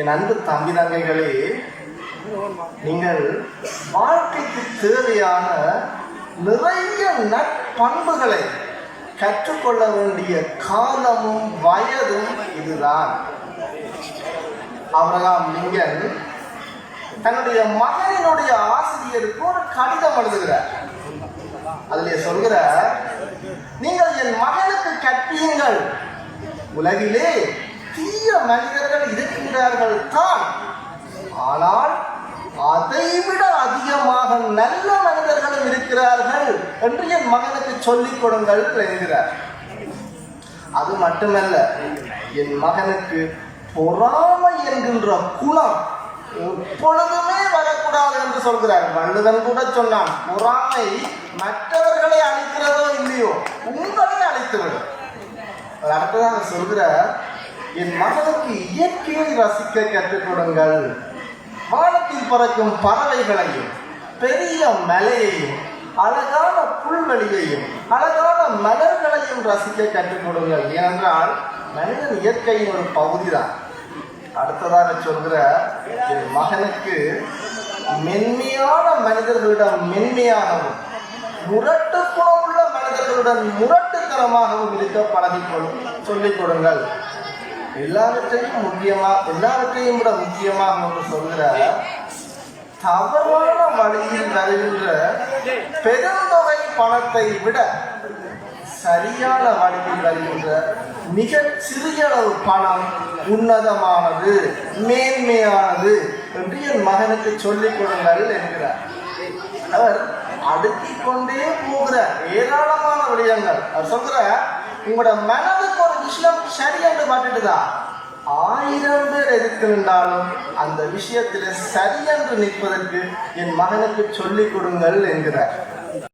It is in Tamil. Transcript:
என் அன்பு தம்பி தங்கைகளே நீங்கள் வாழ்க்கைக்கு தேவையான நிறைய நட்பண்புகளை கற்றுக்கொள்ள வேண்டிய காலமும் வயதும் இதுதான். அப்ரஹாம் லிங்கன் தன்னுடைய மகனினுடைய ஆசிரியருக்கு ஒரு கடிதம் எழுதுகிறார். அதிலே சொல்கிறார் நீங்கள் என் மகனுக்கு கற்பியுங்கள். உலகிலே தீய மனிதர்கள் இருக்கின்றார்கள் தான். ஆனால் அதைவிட அதிகமாக நல்ல மனிதர்களும் இருக்கிறார்கள் என்று என் மகனுக்கு சொல்லிக் கொடுங்கள் எழுதுகிறார் அது மட்டுமல்ல என் மகனுக்கு பொறாமை என்கின்ற குணம் எப்பொழுதுமே வரக்கூடாது என்று சொல்கிறார். வள்ளுவன் கூட சொன்னான் பொறாமை மற்றவர்களை அழிக்கிறதோ இல்லையோ உங்களை அழித்துவிடும். அடுத்ததாக சொல்கிறார் என் மகனுக்கு இயற்கையை ரசிக்க கற்றுக் கொடுங்கள். வானத்தில் பறக்கும் பறவைகளையும் பெரிய மலையையும் அழகான புல்வெளியையும் அழகான மலர்களையும் ரசிக்க கற்றுக் கொடுங்கள். ஏனென்றால் மனிதன் இயற்கையின் ஒரு பகுதி தான் அடுத்ததாக சொல்கிற என் மகனுக்கு மென்மையான மனிதர்களிடம் மென்மையாகவும் முரட்டு குணமுள்ள மனிதர்களுடன் முரட்டுத்தனமாகவும் இருக்க பழகிக் சொல்லிக் கொடுங்கள். எல்லாவற்றையும் முக்கியமா எல்லாவற்றையும் விட முக்கியமாக ஒன்று சொல்கிற தவறான வழியில் வருகின்ற பெருந்தொகை பணத்தை விட சரியான வழியில் வருகின்ற மிக சிறியளவு பணம் உன்னதமானது மேன்மையானது என்று என் மகனுக்கு சொல்லிக் கொடுங்கள் என்கிறார். அவர் அடுக்கிக் கொண்டே போகிற ஏராளமான விடயங்கள். அவர் சொல்கிற உங்களோட மனதுக்கு ஒரு விஷயம் சரி என்று பார்த்துட்டுதா ஆயிரம் பேர் எதிர்த்திருந்தாலும் அந்த விஷயத்தில் சரி என்று நிற்பதற்கு என் மகனுக்கு சொல்லிக் கொடுங்கள் என்கிறார்.